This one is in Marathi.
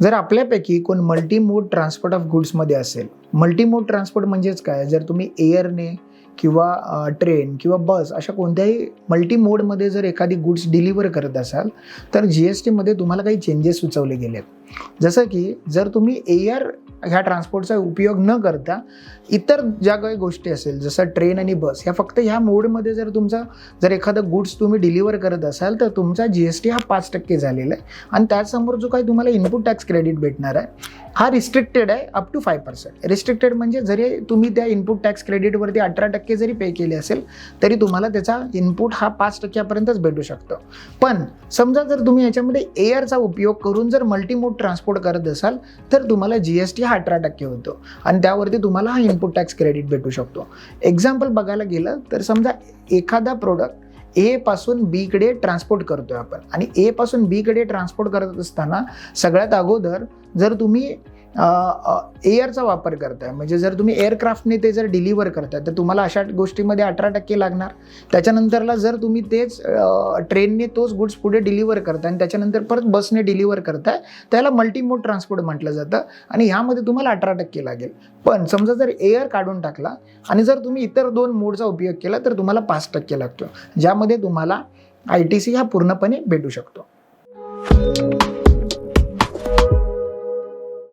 जर आपल्यापैकी कोण मल्टी मोड ट्रान्सपोर्ट ऑफ गुड्समध्ये असेल मल्टी मोड ट्रान्सपोर्ट म्हणजेच काय? जर तुम्ही एअरने किंवा ट्रेन किंवा बस अशा कोणत्याही मल्टी मोडमध्ये जर एखादी गुड्स डिलिव्हर करत असाल तर जी एस टीमध्ये तुम्हाला काही चेंजेस सुचवले गेले आहेत जसं की जर तुम्ही एअर ह्या ट्रान्सपोर्टचा उपयोग न करता इतर ज्या काही गोष्टी असेल जसं ट्रेन आणि बस ह्या फक्त ह्या मोडमध्ये जर तुमचा जर एखादं गुड्स तुम्ही डिलिव्हर करत असाल तर तुमचा जी एस टी हा पाच टक्के झालेला आहे. आणि त्याचसमोर जो काही तुम्हाला इनपुट टॅक्स क्रेडिट भेटणार आहे हा रिस्ट्रिक्टेड आहे up to five percent restricted म्हणजे जरी तुम्ही त्या इनपुट टॅक्स क्रेडिटवरती अठरा टक्के जरी पे केले असेल तरी तुम्हाला त्याचा इनपुट हा पाच टक्क्यापर्यंतच भेटू शकतो. पण समजा जर तुम्ही याच्यामध्ये एअरचा उपयोग करून जर मल्टीमोड ट्रान्सपोर्ट करत असाल तर तुम्हाला जी एस टी हा अठरा टक्के होतो. आणि त्यावरती तुम्हाला हा इनपुट टॅक्स क्रेडिट भेटू शकतो. एक्झाम्पल बघायला गेलं तर समजा एखादा प्रोडक्ट ए पासून बीकडे ट्रान्सपोर्ट करतोय आपण. आणि ए पासून बीकडे ट्रान्सपोर्ट करत असताना सगळ्यात अगोदर जर तुम्ही एअरचा वापर करताय. म्हणजे जर तुम्ही एअरक्राफ्टने ते जर डिलिव्हर करताय तर तुम्हाला अशा गोष्टीमध्ये अठरा टक्के लागणार. त्याच्यानंतरला जर तुम्ही तेच ट्रेनने तोच गुड्स पुढे डिलिव्हर करताय आणि त्याच्यानंतर परत बसने डिलिव्हर करताय त्याला मल्टीमोड ट्रान्सपोर्ट म्हटलं जातं आणि ह्यामध्ये तुम्हाला अठरा टक्के लागेल. पण समजा जर एअर काढून टाकला आणि जर तुम्ही इतर दोन मोडचा उपयोग केला तर तुम्हाला पाच टक्के लागतो. ज्यामध्ये तुम्हाला आय टी सी हा पूर्णपणे भेटू शकतो.